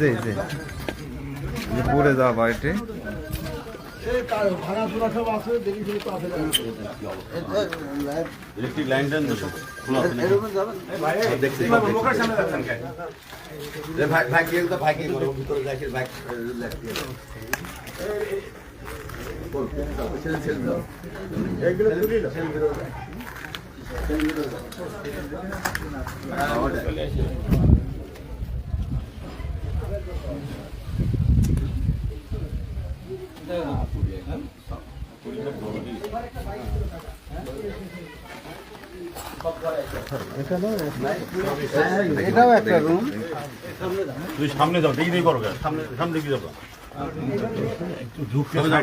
জি জি। যে পড়ে যাওয়া বাড়িটি। ইলেকট্রিক লাইন ভাই ভাই কি একদম ভাই কি করো ভিতরে দেখি ভাই এটাও একটা রুম তুই সামনে যাও দেখি দেখি করো সামনে সামনে কি যাব। সামনে যাও,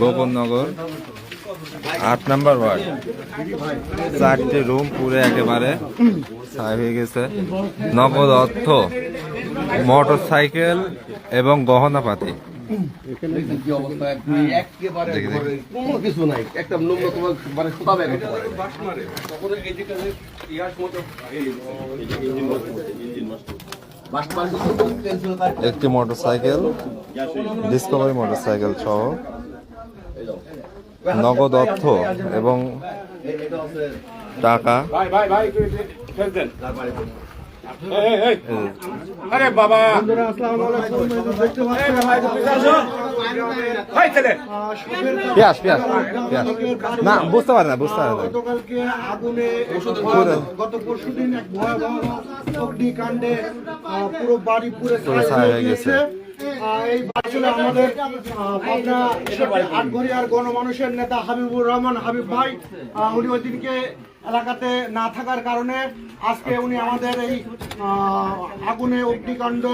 গোপননগর আট নাম্বার ওয়ার্ড। চারটি রুম পুরে একেবারে হয়ে গেছে। নগদ অর্থ মোটর সাইকেল এবং গহনাপাতি। কি অবস্থা? একেবারে দেখি, দেখি। ঘরে কোনো কিছু নাই। একটা মানে হতে পারে motorcycle Discovery motorcycle সহ নগদ অর্থ এবং টাকা। আরে বাবা। না বুঝতে পারে না বুঝতে পারে না। গতকালকে আগুনে গত পরশু দিন এক ভয়াবহ অগ্নিকাণ্ডে পুরো বাড়ি পুরো পুরো ছাই ছাই হয়ে গেছে। গেছে। এই আসলে আমাদের পাবনা আটঘরিয়ার গণমানুষের নেতা হাবিবুর রহমান হাবিব ভাই। উনি ওই দিনকে এলাকাতে না থাকার কারণে আজকে উনি আমাদের এই আগুনে, অগ্নিকাণ্ডে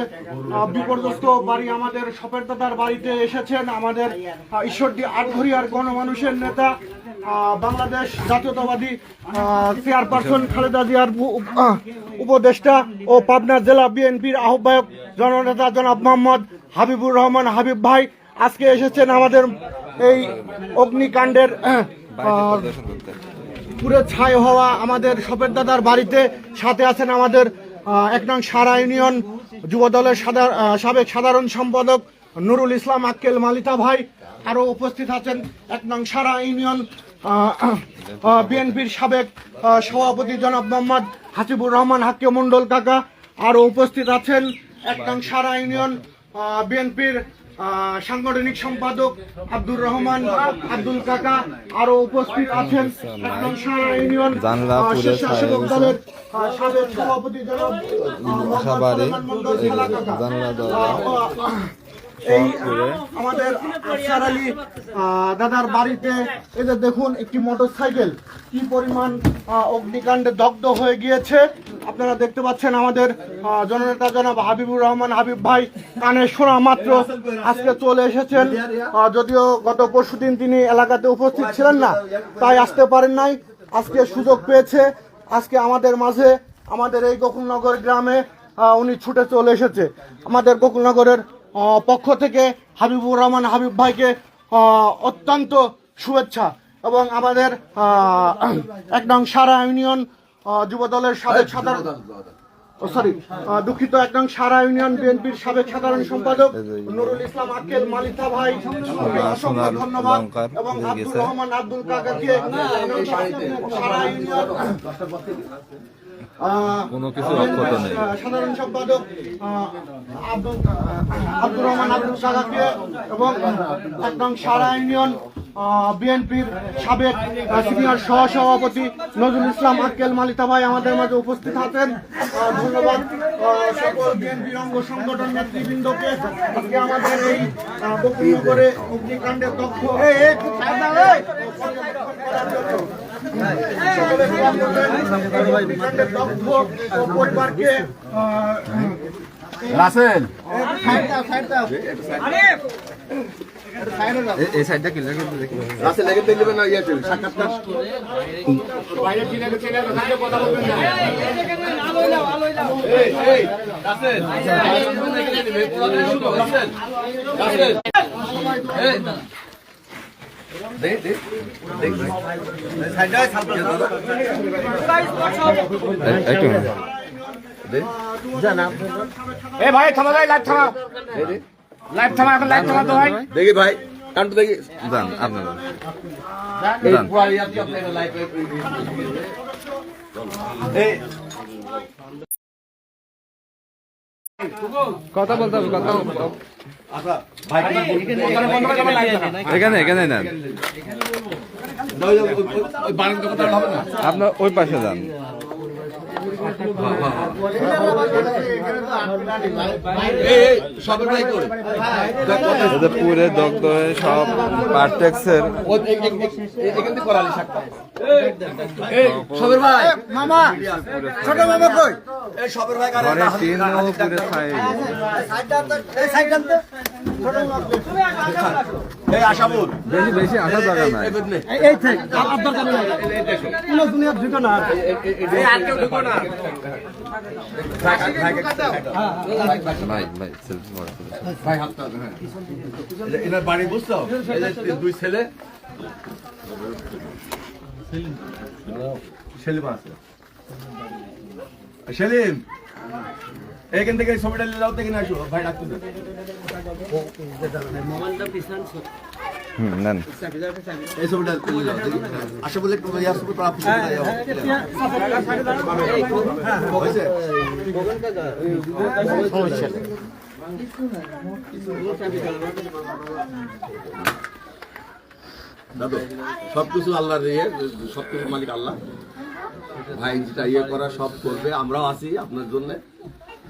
বিপর্যস্ত বাড়ি আমাদের সপের দাদার বাড়িতে এসেছেন আমাদের ঈশ্বরদী আটঘরিয়ার গণমানুষের নেতা বাংলাদেশ জাতীয়তাবাদী চেয়ারপারসন খালেদা জিয়ার উপদেষ্টা ও পাবনা জেলা বিএনপির আহ্বায়ক জননেতা জনাব মোহাম্মদ হাবিবুর রহমান হাবিব ভাই আজকে এসেছেন আমাদের এই অগ্নিকাণ্ডের পুরো ছাই হওয়া আমাদের সপের দাদার বাড়িতে সাথে আছেন আমাদের এক নং সারা ইউনিয়ন যুব দলের সাবেক সাধারণ সম্পাদক নুরুল ইসলাম আক্কেল মালিতা ভাই, আরও উপস্থিত আছেন এক নং সারা ইউনিয়ন বিএনপির সাবেক সভাপতি জনাব মোহাম্মদ হাসিবুর রহমান, হাক্কে মন্ডল কাকা, আরও উপস্থিত আছেন এক নং সারা ইউনিয়ন বিএনপির সাংগঠনিক সম্পাদক আব্দুর রহমান আব্দুল কাকা আরও উপস্থিত আছেন। ইউনিয়ন দলের সাবেক সভাপতি জনাব এই আমাদের আফসার আলী দাদার বাড়িতে এই যে দেখুন একটি মোটরসাইকেল কি পরিমাণ অগ্নিকাণ্ডে দগ্ধ হয়ে গিয়েছে। আপনারা দেখতে পাচ্ছেন আমাদের জননেতা জনাব হাবিবুর রহমান হাবিব ভাই কানে শোনা মাত্র আজকে চলে এসেছেন। যদিও গত পরশুদিন তিনি এলাকাতে উপস্থিত ছিলেন না তাই আসতে পারেন নাই। আজকে সুযোগ পেয়েছে। আজকে আমাদের মাঝে আমাদের এই গোকুলনগর গ্রামে উনি ছুটে চলে এসেছে। আমাদের গোকুলনগরের পক্ষ থেকে হাবিবুর রহমান হাবিব ভাইকে অত্যন্ত শুভেচ্ছা এবং আমাদের এক নং সারা ইউনিয়ন যুব দলের সাধারণ সরি দুঃখিত এক নং সারা ইউনিয়ন বিএনপির সাবেক সাধারণ সম্পাদক নুরুল ইসলাম আক্কেল মালিতা ভাই অসংখ্য ধন্যবাদ এবং আব্দুর রহমান আব্দুল কাকাকে সারা ইউনিয়ন। কোনো কিছু অক্ষত নেই। সাধারণ সম্পাদক আব্দুর রহমান আব্দুল কাকাকে এবং একদম সারা ইউনিয়ন বিএনপির সাবেক সিনিয়র সহ সভাপতি নজরুল ইসলাম আক্কেল মালিতা ভাই আমাদের মাঝে উপস্থিত আছেন। ধন্যবাদ। সকল বিএনপি অঙ্গ সংগঠন নেতৃবৃন্দকে আজকে আমাদের এই আহ, বকুলনগরে অগ্নিকাণ্ডের তথ্য। অগ্নিকাণ্ডের পরিবারকে রাসেল। এই সাইডটা ক্লিয়ার করতে দেখি রাসেল লেগে দেখবেন না ইয়ে সাক্ষাৎকার বাইরে কথা বলবেন দেখ সামনে একটু এ ভাই থামা লাইভ থামা লাইভ থামা এখন লাইভ থামা তো ভাই দেখি ভাই কান্টু দেখি যান আপনারা এই যান। কথা বলতে হবে কথা আচ্ছা এখানে এখানে নেন আপনার ওই পাশে যান এই এই সবের ভাই করে এতে পুরে দগ্ধ হয়ে সব পার্টেক্সের সবের ভাই। মামা ছোট মামা কই? এই সবের ভাই ঘরে ও পুরে ছাই। এই আশাবুর বেশি বেশি আসা দরকার নাই এই বুঝনে ভাই ভাই সেলফি বড় ভাই হাতটা হ্যাঁ এনার বাড়ি বুঝছ এই দুই ছেলে সেলিম আছে সেলিম এখান থেকে এই ছবিটা নিয়ে যাও থেকে আসো ভাই ডাক্তার হুম নেন এই ছবিটা আসো বলে একটু ইয়ে আসবে তো আপনি দাদু সবকিছু আল্লাহর ইয়ে সবকিছু মালিক আল্লাহ ভাই যেটা ইয়ে করা সব করবে আমরাও আছি আপনার জন্য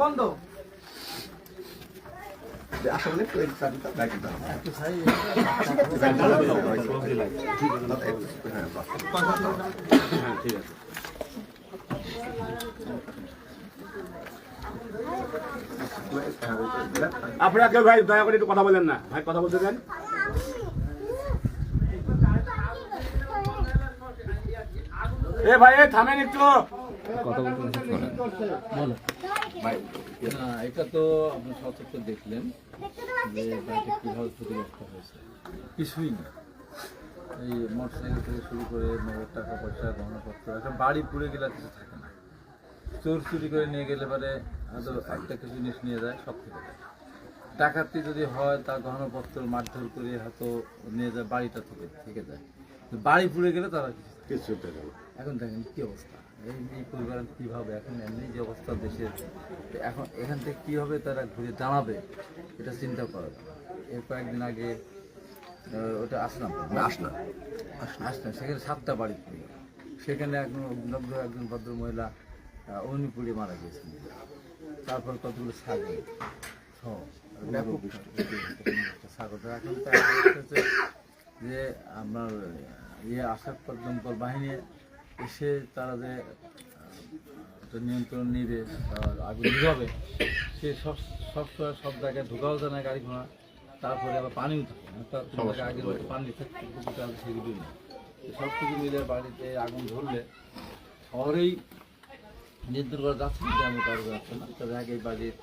বন্ধ। আসলে বাস। আপনারা কেউ ভাই দয়া করে একটু কথা বলেন না। ভাই কথা বলতে দেন। এ ভাই এ থামেন একটু। কথা বলতে না এটা তো আপনি সচক্ষে দেখলেন যে বাড়িটা কীভাবে ক্ষতিগ্রস্ত হয়েছে। কিছুই না। এই মোটরসাইকেল থেকে শুরু করে নগদ টাকা পয়সা গহনাপত্র একটা বাড়ি পুড়ে গেলে কিছু থাকে না। চোর চুরি করে নিয়ে গেলে পরে হয়তো একটা কিছু জিনিস নিয়ে যায় সব থেকে যায়। ডাকাতি যদি হয় তার গহনাপত্র মারধর করে হয়তো নিয়ে যায় বাড়িটা থেকে থেকে যায়। বাড়ি পুড়ে গেলে তারা কিছু। এখন দেখেন কি অবস্থা। এই এই পরিবার কীভাবে এখন এমনি যে অবস্থা দেশের তো এখন এখান থেকে কীভাবে তারা ঘুরে দাঁড়াবে এটা চিন্তা করা। এর কয়েকদিন আগে ওটা আসলাম। না, আস না। আসলাম। সেখানে সাতটা বাড়ি সেখানে একজন অভিনব্য একজন ভদ্র মহিলা অগ্নিপুড়ে মারা গিয়েছেন। তারপর কতগুলো ছাগল? ব্যাপক এখন যে আপনার ইয়ে আশা দমকল বাহিনী এসে তারা যে নিয়ন্ত্রণ নিবে আর আগুন নিভাবে সে সব সব সময় সব জায়গায় ঢোকাও যায় না গাড়ি ঘোড়া তারপরে আবার পানিও থাকে মতো পানি থাকতে সেগুলি নেই। সব কিছু মিলে বাড়িতে আগুন ধরলে শহরেই নিয়ন্ত্রণ করা যাচ্ছে না তেমন কারও যাচ্ছে না। তবে আগে বাড়ির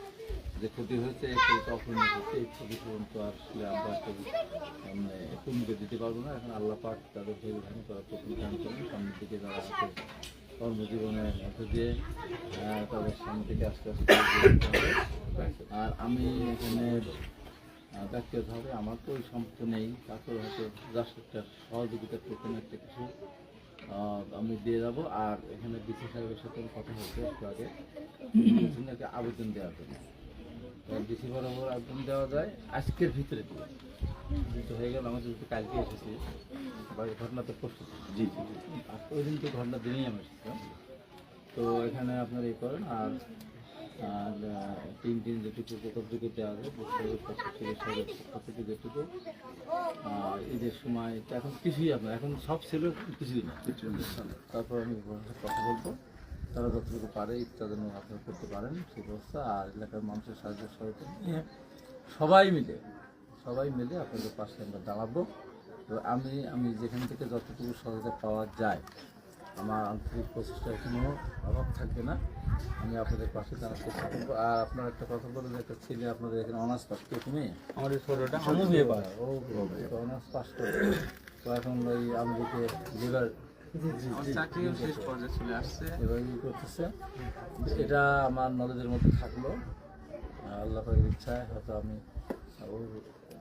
যে ক্ষতি হয়েছে একটু অপূর্ণ হচ্ছে ক্ষতি তো আসলে আমরা মানে দিতে পারব না। এখন আল্লাহ পাক তাদের ধৈর্য ধারণ করার প্রথম ধারণ করেন, সামনের দিকে যারা আছে কর্মজীবনের মধ্য দিয়ে তাদের সামনে থেকে আস্তে আস্তে। আর আমি এখানে ব্যক্তিগতভাবে আমার তো ওই সম্পর্ক নেই, তারপর হয়তো জাস্ট একটা সহযোগিতার টোকেন একটা কিছু আমি দিয়ে যাব। আর এখানে ডিসি সাহেবের সাথে কথা হচ্ছে একটু আগে আবেদন দেওয়ার জন্য। ডিসি বরাবর আবেদন দেওয়া যায়। আজকের ভিতরে যেহেতু হয়ে গেল আমাদের যেহেতু কালকে এসেছি বাকি ঘটনা তো পরশু জি ওই দিন তো ঘটনা দিনেই আমি এসেছিলাম। তো এখানে আপনার এই করেন আর আর তিন তিন যেটুকু কতটুকু দেওয়া থেকে যেটুকু ঈদের সময় তো এখন কিছুই আপনার এখন সব ছিল কিছুই না। তারপর আমি কথা বলব। তারা যতটুকু পারে ইচ্ছা যেন আপনারা করতে পারেন সেই ব্যবস্থা আর এলাকার মানুষের সাহায্য সহযোগিতা নিয়ে সবাই মিলে সবাই মিলে আপনাদের পাশে আমরা দাঁড়াবো তো আমি আমি যেখান থেকে যতটুকু সহযোগিতা পাওয়া যায় আমার আন্তরিক প্রচেষ্টা কোনো অভাব থাকবে না আমি আপনাদের পাশে দাঁড়াতে চেষ্টা করব আর আপনার একটা কথা বলে যে একটা ছেলে আপনাদের এখানে অনার্স পাস কে তুমি আমাদের ছোটটা আমি বিয়ে পাস ও অনার্স পাস করে তো এখন ওই আমাদেরকে লিভার চাকরিও শেষ পর্যায়ে চলে আসছে। এবার ই করতেছে? এটা আমার নলেজের মধ্যে থাকল। আল্লাহ পাকের ইচ্ছায় হয়তো আমি ওর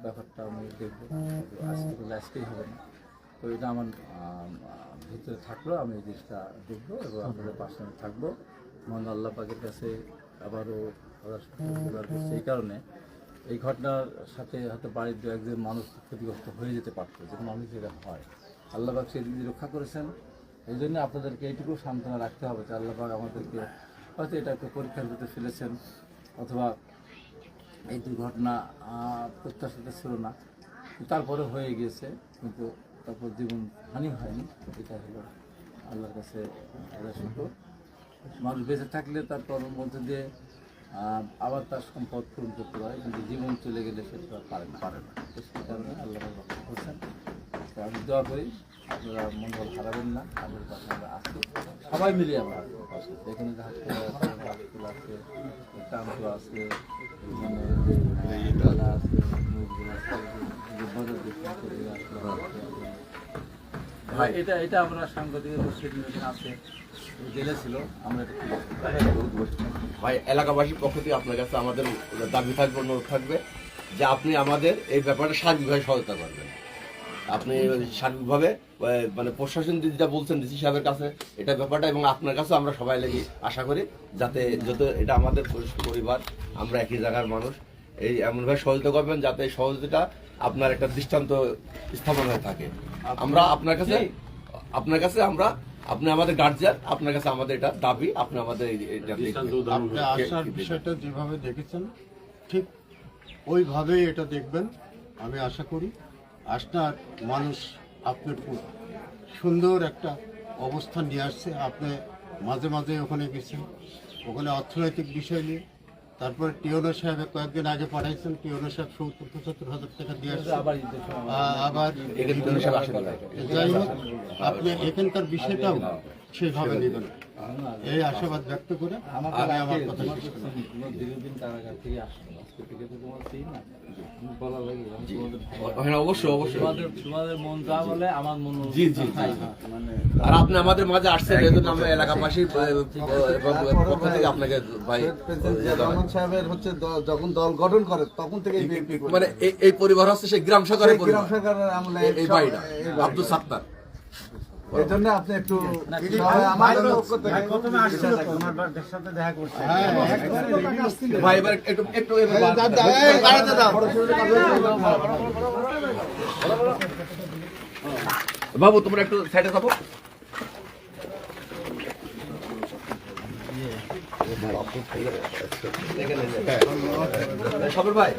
ব্যাপারটা আমি দেখব। আজকে করলে আজকেই হবে না। তো এটা আমার ভিতরে থাকল আমি এই জিনিসটা দেখব এবং আপনাদের পাশে থাকব। মহান আল্লাহ পাকের কাছে আবারও আবার শুক্রিয়া সেই কারণে। এই ঘটনার সাথে হয়তো বাড়ির দু একজন মানুষ ক্ষতিগ্রস্ত হয়ে যেতে পারতো যে মানুষ যেটা হয়। আল্লাহ পাক সেদিন রক্ষা করেছেন। এই জন্য আপনাদেরকে এইটুকু সান্ত্বনা রাখতে হবে যে আল্লাহ পাক আমাদেরকে হয়তো এটা একটা পরীক্ষার ভিতরে ফেলেছেন অথবা এই দুর্ঘটনা প্রত্যাশিত ছিল না। তারপরে হয়ে গিয়েছে কিন্তু তারপর জীবন হানি হয়নি। এটা হলো আল্লাহর কাছে শুক্র। মানুষ বেঁচে থাকলে তার ওর মধ্যে দিয়ে আবার তার সম্পদ পূরণ করতে পারে কিন্তু জীবন চলে গেলে সেটা পারে না। পারে না। সেই কারণে আল্লাহ রক্ষা করছেন। আমি দোয়া করি, আপনারা মনোবল হারাবেন না আমাদের পাশে আমরা আছি। সবাই মিলে আমরা এখানে হাসপাতাল আছে হাসপাতাল আছে মানে ভাই, এটা এটা আমরা আছে। ভাই, এলাকাবাসীর পক্ষ থেকে আপনার কাছে আমাদের দাবি থাকবে, অনুরোধ থাকবে যে আপনি আমাদের এই ব্যাপারে সার্বিকভাবে সহায়তা করবেন। আপনি সার্বিকভাবে মানে প্রশাসন যেটা বলছেন ডিসি সাহেবের কাছে এটা ব্যাপারটা এবং আপনার কাছে আমরা সবাই লাগি আশা করি যাতে যত এটা আমাদের পরিবার আমরা একই জায়গার মানুষ এই এমনভাবে সহযোগিতা করবেন যাতে এই সহযোগিতা আপনার একটা দৃষ্টান্ত স্থাপন হয়ে থাকে। আমরা আপনার কাছে আপনার কাছে আমরা আপনি আমাদের গার্জিয়ান আপনার কাছে আমাদের এটা দাবি আপনি আমাদের আসার বিষয়টা যেভাবে দেখেছেন ঠিক ওইভাবেই এটা দেখবেন আমি আশা করি। আপনার মানুষ আপনার খুব সুন্দর একটা অবস্থান নিয়ে আসছে। আপনি মাঝে মাঝে ওখানে গেছেন। ওখানে অর্থনৈতিক বিষয় নিয়ে। তারপরে টিওনো সাহেব কয়েকদিন আগে পাঠাইছেন। টিওনো সাহেব সত্তর পঁচাত্তর হাজার টাকা দিয়ে আসছে। আবার। যাই হোক আপনি এখানকার বিষয়টাও সেইভাবে নেবেন এই আশাবাদ ব্যক্ত করে আমি আমার কথা শেষ করলাম। দীর্ঘদিন কারাগার থেকে আসলো আজকে থেকে তো তোমার সেই না। বলা লাগে হ্যাঁ অবশ্যই অবশ্যই। তোমাদের তোমাদের মন যা বলে আমার মন জি, জি, জি। মানে আর আপনি আমাদের মাঝে আসছেন জন্য আমরা এলাকাবাসীর আহ, পক্ষ থেকে আপনাকে ভাই রহমান সাহেবের হচ্ছে যখন দল গঠন করে তখন থেকে। মানে এই- পরিবার হচ্ছে সেই গ্রাম সরকারের গ্রাম সরকারের আমলে এই- এই বাড়িটা আব্দুল সাত্তার। এই জন্য আপনি একটু বাবু তোমরা একটু সাইডে থাকো। সবের ভাই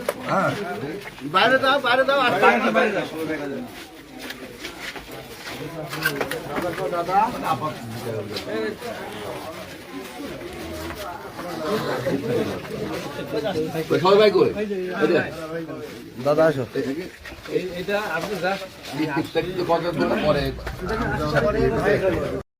বাইরে দাও বাইরে দাও সবাই ভাই কই দাদা। আসো। এটা আপনি পরে?